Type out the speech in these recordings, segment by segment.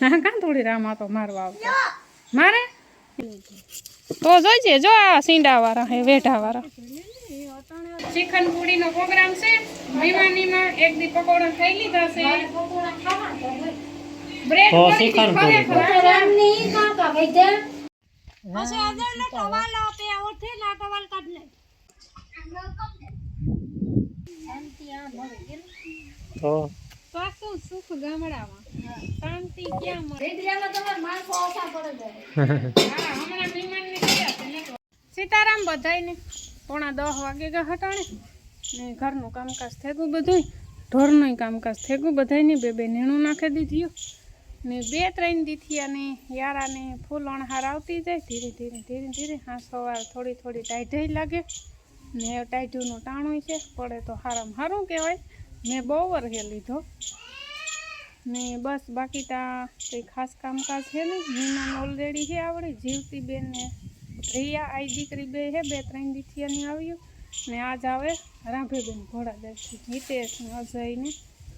હા કાં થોડી આતો તો મારવા આવતો? મારે? તો જોઈજે જો આ સીંડા વાળા હે વેઢા વાળા ચિકન પૂરીનો પ્રોગ્રામ છે. મહેમાનીમાં એક દી પકોડા ખાઈ લીધા છે. બ્રેડ તો પડી chicken હતી પૂરી ખરેખર. તો સાસુ સુખ ગામડામાં. શાંતિ ક્યાં મળે? હા હમણાં મહેમાનને ગયા છે ને. સીતારામ બધાયને પોણા દસ વાગે ગયા હટાણે. ને ઘરનું કામકાજ થેગું બધું ઢોરનું કામકાજ થેગું બધાયને બે બે નેણું નાખી દીધું ને બે ત્રણ દીથિયાને યારાને ફૂલ અણહાર આવતી જાય. ધીરે ધીરે ધીરે ધીરે. હા સવાર થોડી થોડી ટાઈઢઈ લાગે. ને ટાઈઢુંનું ટાણું છે. પડે તો હારામાં સારું કહેવાય. મેં બહુ વર્ષે લીધો. ને બસ બાકી તા કંઈ ખાસ કામકાજ છે ને મહેમાન ઓલરેડી છે આવડે. જીવતી બેન ને રિયા આઈ દીકરી બે છે બે ત્રણ દીથિયાની આવ્યું. ને આજ આવે રાંભેબેન ઘોડાદરથી હિતેશ ને અજયને.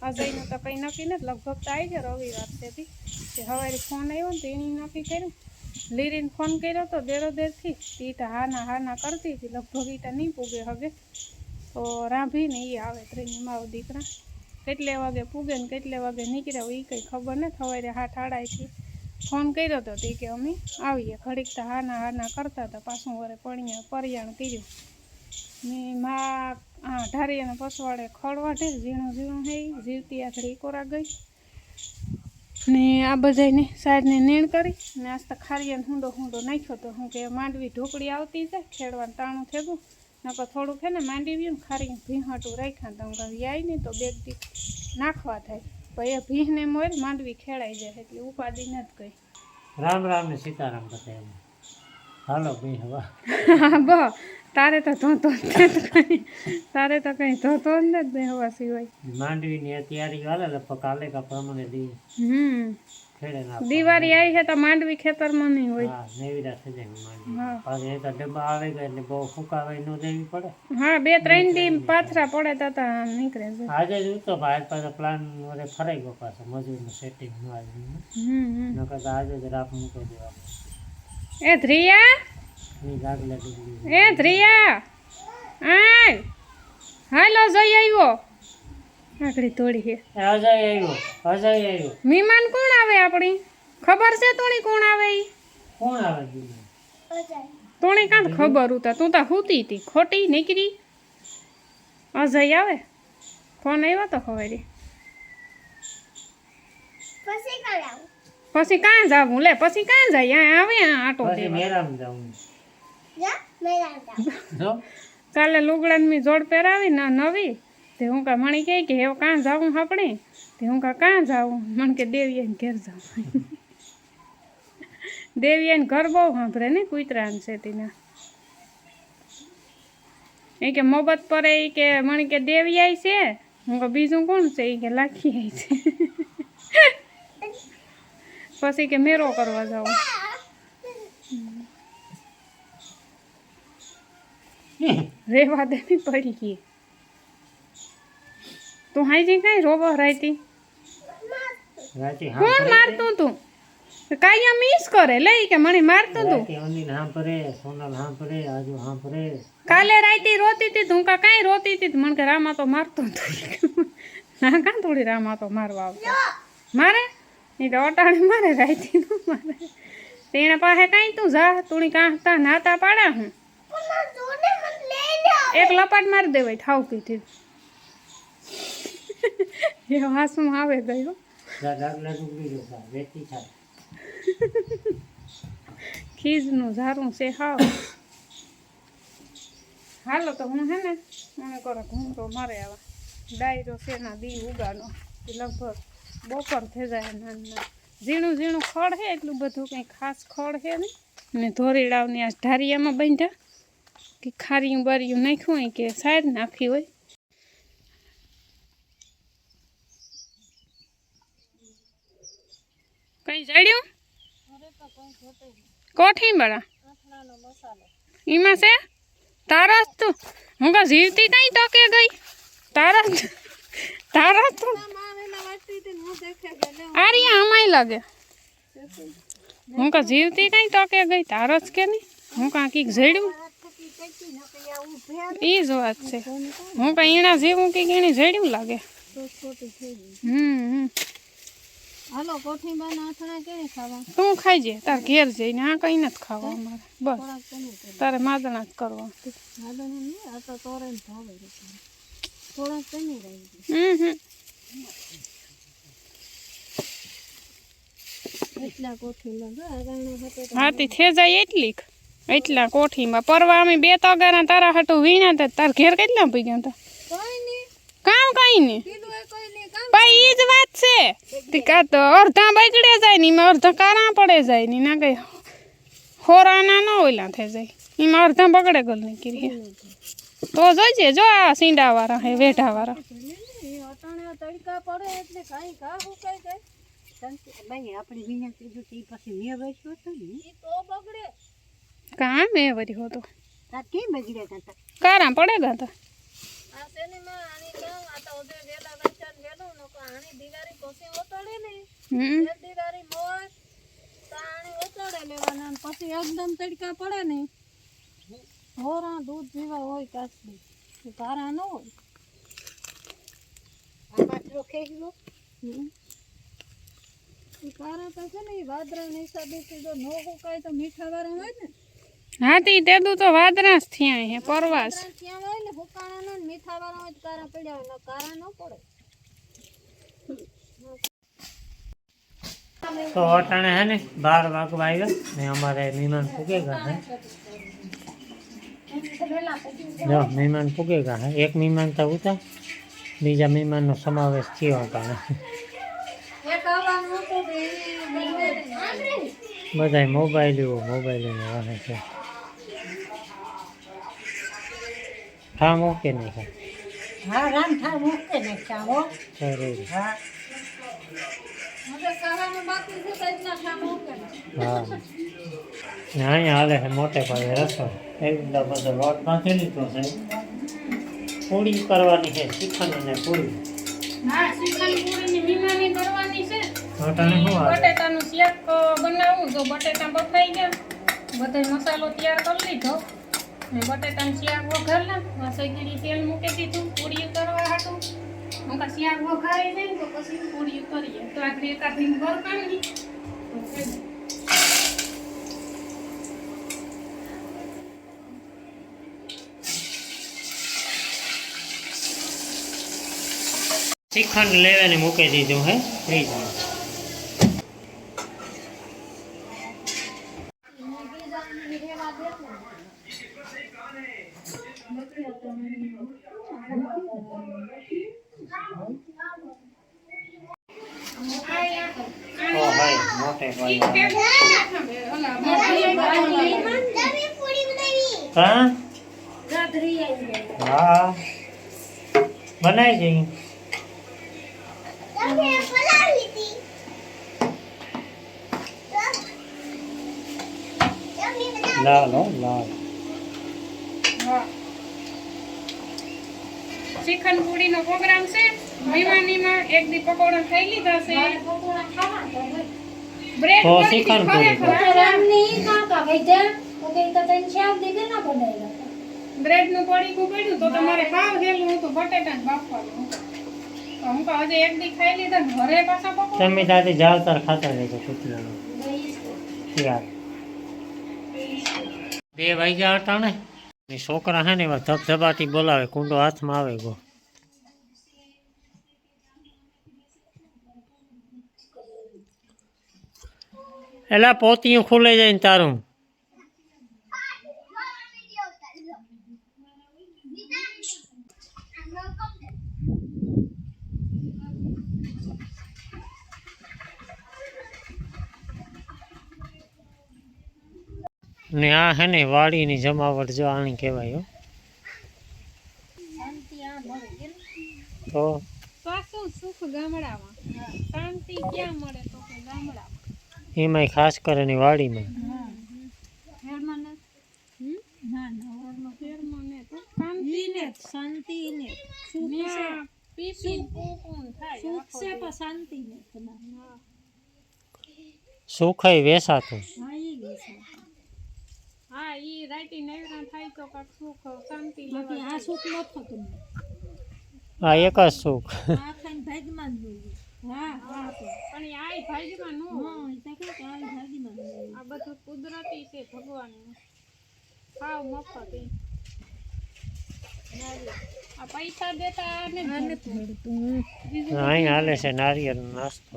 અજયનું તો કંઈ નક્કી નથી. લગભગ તો આવી ગયો રવિવાર તેથી તે હવે ફોન આવ્યો ને તો એની નક્કી કર્યું. લીરીને ફોન કર્યો તો દેરો દેરથી હા ના હાના હાના કરતી હતી. લગભગ ઈટા નહીં પૂગે હવે તો રાંભીને એ આવે ત્રણની માવ દીકરા. કેટલે વાગે પૂગે ને કેટલે વાગે નીકળ્યા એ કંઈ ખબર ને સવારે હાથ આડાયથી ફોન કર્યો હતો તે કે અમે આવીએ. ઘડીક તો હાના હાના કરતા હતા. પાછું વરે પણિયા પરિયાણ કર્યું. ને મા આ અને પસવાડે ઢેર ઝીણું ઝીણું હે જીવતી આખરી કોરા ગઈ. ને આ બધાને સાહેબને નીણ કરી ને આસ્તા ખારી અને હુંડો હુંડો નાખ્યો તો હું કે માંડવી ઢોકળી આવતી જાય ખેડવાનું તાણું થેગું. નકર થોડુંક હે ને માંડી વ્યું ને ખારી ભીહાટું રાખ્યા તો હું કહું આઈ ને તો બેગ દી નાખવા થાય. પછી એ ભીહને મોર માંડવી ખેડાઈ જાય એટલે ઉપાધિ નથી કઈ. રામ રામ ને સીતારામ એમ. હાલો ભાઈ હવા હા બ તારે તો ધોતો તારે તો કંઈ ધોતો જ નથી બે હવા સિવાય. માંડવીની તૈયારી હાલે લગભગ કાલે કા પ્રમાણે દી. હમ. દિવાળી આવી છે તો માંડવી ખેતરમાં નહીં હોય. હા નેવીરા થઈ જાય માંડવી. પાછી એ તો ડબ્બા આવે ગયા એટલે બહુ ફૂકાવાય ન દેવી પડે. હા બે ત્રણ દી પાથરા પડે તો તો નીકળે છે. આજે જ ઉતો ભાઈ પાછો પ્લાન વરે ફરાઈ ગયો પાછો મજૂરનું સેટિંગ ન આવ્યું. નકર તો આજે જ રાખ મૂકી દેવા એ ધ્રિયા! એ ધ્રિયા! આય! હાલો જઈ આવ્યો. આકડી તોડી છે. અજય આવ્યો અજય આવ્યો. મહેમાન કોણ આવે આપણી? ખબર છે તોણી કોણ આવે ઈ? કોણ આવે તોણી કાંત ખબર ઉતા. તું તા હુતી હતી ખોટી નીકળી. અજય આવે? ફોન આવ્યો તો ખબર પછી કાં જાવું લે પછી કાં જાય આ આવે આ આટો પછી દેવા. મેરામ જાઉં જો કાલે લુગડાની મેં જોડ પહેરાવી ને નવી. તે હું કા મણી કહે કે એવું કાં જાવું આપણે? તે હું કા કાં જાવું મને કે દેવીએ ઘેર દેવી દેવીએ ઘર બહુ સાંભળે ને કૂતરાન છે તેના એ કે મોબત પર એ કે મને કે દેવી આવી છે. હું કે બીજું કોણ છે? એ કે લાખી આવી છે. પછી કે મેરો કરવા જાઉં. રેવા દેવી પડી ગઈ. તું હાઈ કઈ રોબો રાયતી? રાતે કોણ મારતું તું? કાયા મિસ કરે લઈ કે મને મારતું તું? રાતે હાંભરે સોનલ હાંભરે આજુ હાંભરે. કાલે રાયતી રોતી હતી તું કા કાંઈ રોતી હતી મને કે રામા તો મારતો તું. ના કા થોડી રામા તો મારવા આવતો? મારે? એ તો મારે રાયતી નું મારે. તેણે પાસે કાંઈ તું જા તુણી કાંતા નાતા પાડા હું? એક લપાટ મારી દેવાય થાવ કીધી એ હાસમાં આવે ગયો ખીજનું ઝારું છે હાવ. હાલો તો હું હે ને મને કરો હું તો મારે આવા ડાયરો છે ના દી ઉગાનો એ લગભગ બપોર થઈ જાય નાના ઝીણું ઝીણું ખડ છે એટલું બધું કંઈ ખાસ ખડ છે નહીં. અને ધોરીડાવની આ ઢારિયામાં બાંધ્યા કે ખારીયું બારીયું નાખ્યું હોય કે સાઈડ નાખી હોય. કઈ જડ્યું? કોઠી બળા એમાં છે? તારસ તું. હું કા જીવતી કઈ તો ગઈ? તારસ તારસ તું. અરે આમાંય લાગે. હું કા જીવતી કઈ ટકે ગઈ? તારસ કે નહીં? હું કા કીક જડ્યું એ જ વાત છે. હું કઈ એના જેવું કે એને જડ્યું લાગે? હમ હમ. હાલો કોઠી બાના અથડા કેવી ખાવા? તું ખાઈ જે તાર ઘેર જઈને આ કઈ નથી ખાવા અમારે. બસ. તારે માદણા જ કરવા. હાલો ને નહીં આ તો તોરે ભાવે થોડાક તમે રહી હાથી થે જાય એટલી એટલા કોઠીમાં. પરવા અમે બે તગારા તારા હાટું વીણા તાર ઘેર કેટલા પી ગયા તા? કોઈ નહીં. કામ કઈ ને નહીં ઈ જ વાત છે. કા તો અડધા બગડે જાય ને એમાં અડધા કારા પડે જાય ને ના કઈ હોરાના ન ઓલા થઈ જાય. એમાં અડધા બગડે ગલ નીકળી તો જોઈજે જો આ સીંડા વાળા હે વેઢા વાળા એ તડકા પડે એટલે કાંઈ ઘા હુકાઈ જાય ભાઈ આપણે વિના કીધું તે પછી મેં બેસ્યો હતો ને ઈ તો બગડે કાં મેં વરી હોતો? કેમ હતા કારા પડે ગયા તા આ શેનીમાં આની કામ આ તો ઓદે વેલા વચ્ચા વેલું નકો આની દિવારી પછી ઓતળે ને હમ. દિવારી મોર તો આની ઓતળે લેવાના ને પછી એકદમ તડકા પડે ને. હોરા દૂધ જેવા હોય કાચી તો કારા ન હોય. આ પાછળ ખેંચલો કારા તો છે ને વાદરા વાદળાના હિસાબે નો હુકાય તો મીઠા વાળા હોય ને. હાથી તેદું તો વાદરા થયા હે પરવાસ. થયા હોય ને હુકાણા ના ને મીઠા વાળા હોય કારા પડ્યા હોય કારા ન પડે. તો અટાણે હે ને બાર વાગવા આવ્યા ને અમારે મહેમાન ફૂકે ગયા જો મહેમાન ફૂકે ગયા એક મહેમાન તો ઉતા બીજા મહેમાનનો સમાવેશ થયો બધા હતું બધાય મોબાઈલ મોબાઈલ વાહે છે. હા મૂકે નહીં હા રામ થા મૂકે ને ચાવો હા? એટલા ને. ને અહીંયા હાલે છે મોટે ભાગે એવી રીતે બધો લોટ નાખી લીધો છે પૂરી કરવાની છે શ્રીખંડ અને પૂરી. બટેટાનું શાક બનાવું તો બટેટા બફાઈ ગયા બધો મસાલો તૈયાર કરી લીધો. ને બટેટાને શાક વઘારલા વાસળીની તેલ મૂકી દીધું, પૂરી કરવા હાટું. હું કા શાક વઘારી જાય તો પછી પૂરી કરીએ. તો આપણે એકાદી તો થઈ શ્રીખંડ લેવાને મૂકી દીધું હે. ફ્રીજમાં ઓ ભાઈ બનાવી જઈ લાલ હો લાલ. પ્રોગ્રામ છે. મહેમાનીમાં એક દી પકોડા ખાઈ લીધા છે. બ્રેડ તો કરી શ્રીખંડ દીધી પૂરી ખરેખર. બ્રેડનું પડીકું પડ્યું તો તમારે ખાવ ગયેલું હતું બટેટા ને બાફવાનું તો હું કહું હજી એક દી ખાઈ લીધા ને ઘરે પાછા પકો. તમે ત્યાંથી જાવતાર ખાતા રહેજો કુતરાનું યાર બે વાગ્યા હતા ને. છોકરા હે ને એવા ધબધબાટી બોલાવે કુંડો હાથમાં આવે ગો. એલા પોતિયું ખુલે જાય ને તારું. ને આ હે ને વાડીની જમાવટ જો આની કહેવાય હો. તો સાસુ સુખ ગામડામાં. શાંતિ ક્યાં મળે તો ગામડામાં? એમાંય ખાસ કરીને વાડીમાં હેરમાં ને હમ? ના ના ઘરનો ફેરમાં ને તો શાંતિ ને શાંતિ ને ન્યા પીપી પૂપૂન થાય સુખ આખો છે દી. પણ શાંતિ ને તમારે સુખાઈ વેસાતું હા એ લેશે હા ઈ રાઈટી નવરા થાય તો કાક સુખ શાંતિ બાકી લેવા આ સુખ ન થતું આ એક જ સુખ આ ખાઈને ભાગમાં જ જોઈએ આ બધું કુદરતી છે ભગવાનનું. હાવ મફત. આ પૈસા દેતા અહીં હાલે છે નારિયેળનો નાસ્તો.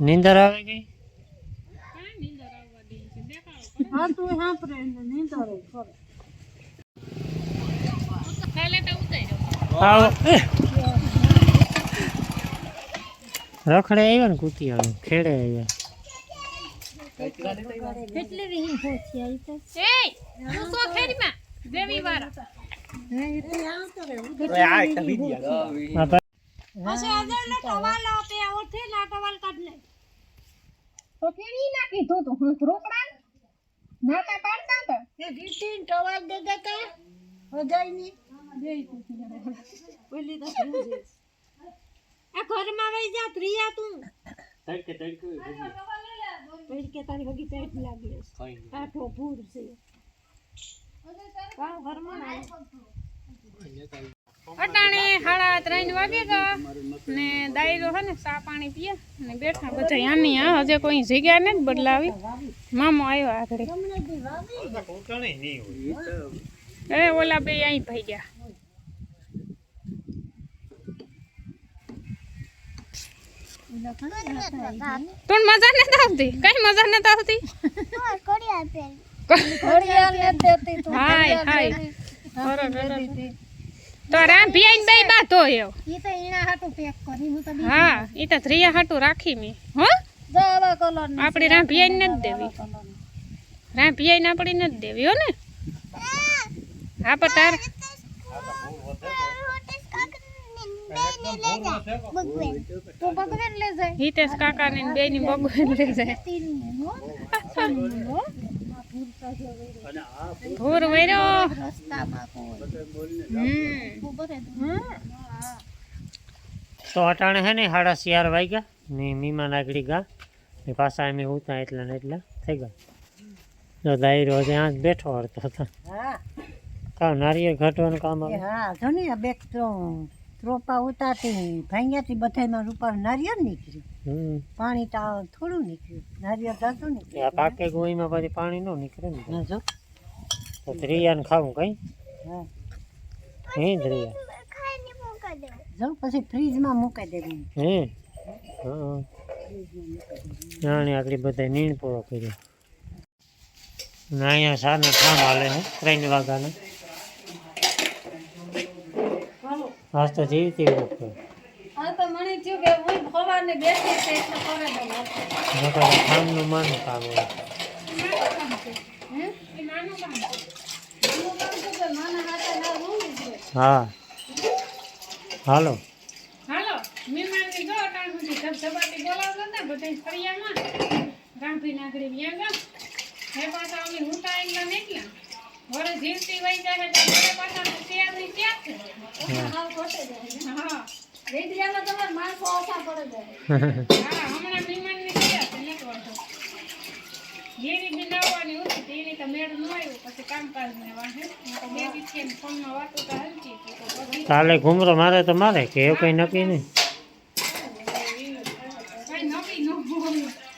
નિંદર આવે હા હા તું સાંભળે ને નીંદરે કરે. કાલે તો ઉતાર્યો આવો રખડે આવ્યા ને કુતિયાળું ખેડે આવ્યા. કેટલી રીહી પહોંચી આવી તો? એ તું સો ફેરીમાં દેવી વાળા હે એ તો આવતો રે આ ભાઈ. પછી આજે લે ટવાલ આપે આવતી ના ટવાલ કાઢ લે તો કેવી નાખી તું? તો રોકડા નાતા પાડતા હતા? એ જીતી ટવાલ દે દેતા હજાયની પેલી તો આ ઘરમાં વઈ જા ત્રિયા તું. તડકે તારી વગી પેટ લાગી છે કાઠો ભૂર છે. કાં ઘરમાં ના અટાણે સાડા ત્રણ વાગે ગયા ને દાયરો હે ને ચા પાણી પીએ ને બેઠા બધા આની આ હજે કોઈ જગ્યા ને બદલાવી. મામો આવ્યો આગળ. એ ઓલા બે અહીં ભાઈ ગયા તું મજા નથી આવતી? કઈ મજા નથી આવતી? હાય હાય. તો રાંભી આઈને બે બાતો એવો. ઈ તો ઈણા હાટુ પેક કરી હું તો હા ઈ તો ધ્રિયા હાટુ રાખી મેં. હો? જો આવા કલરની આપણી રાંભી આઈને નથી દેવી. રાંભી આઈને આપણી નથી દેવી હો ને? હા પણ તાર તું પકડીને લે જાય. હિતેશ કાકા ને બે ની બગવાન લઈ જાય. ભૂર વૈરો. તું. અટાણે હે ને સાડા ચાર વાગ્યા. ને મીમા નાગડી ગા. ને પાછા એમ ઉતા એટલા ને એટલા. થઈ ગયા. જો દાયરો ત્યાં જ બેઠો હતો. હતો હા. કાં નારિયેળ ઘટવાનું કામ એ આવે હા જો ને બે બેક તો ત્રોપા ઉતારતી ભાંગ્યાથી બધાયમાં રૂપા નારિયેળ નીકળ્યું. પાણી તો થોડું નીકળ્યું. નારિયેળ જાતું આ પાકે ગોઈમાં પછી પાણી ન નીકળે ને ના જો. તો ધ્રિયાને ખાવું કઈ? હા. હે ધ્રિયા જો પછી ફ્રીજમાં મૂકી દેવું. હે? હા. નાની આગળ બધા નીણ પૂરો કર્યો. ના અહીંયા સારના કામ હાલે છે ત્રણ વાગ્યાના. આજ તો જીવતી વખતે. સવારને બેઠી છે એટલે કરે દઉં નકર ઠામનું માનું કામ હોય. ના હા. હાલો. હાલો મહેમાનની જો અટાણ સુધી ધબધબાટી બોલાવતા હતા બધા ફરિયામાં રાંભી નાગડી વ્યાં ગા હે પાછા અમે હુંતા એકલા નીકળ્યા. વરે જીવતી વહી જાય તો પાછા તૈયારની ક્યાં છે? હા. કાલે ઘુમરો મારે તો મારે કે એવું કઈ નક્કી નહીં. નક્કી ન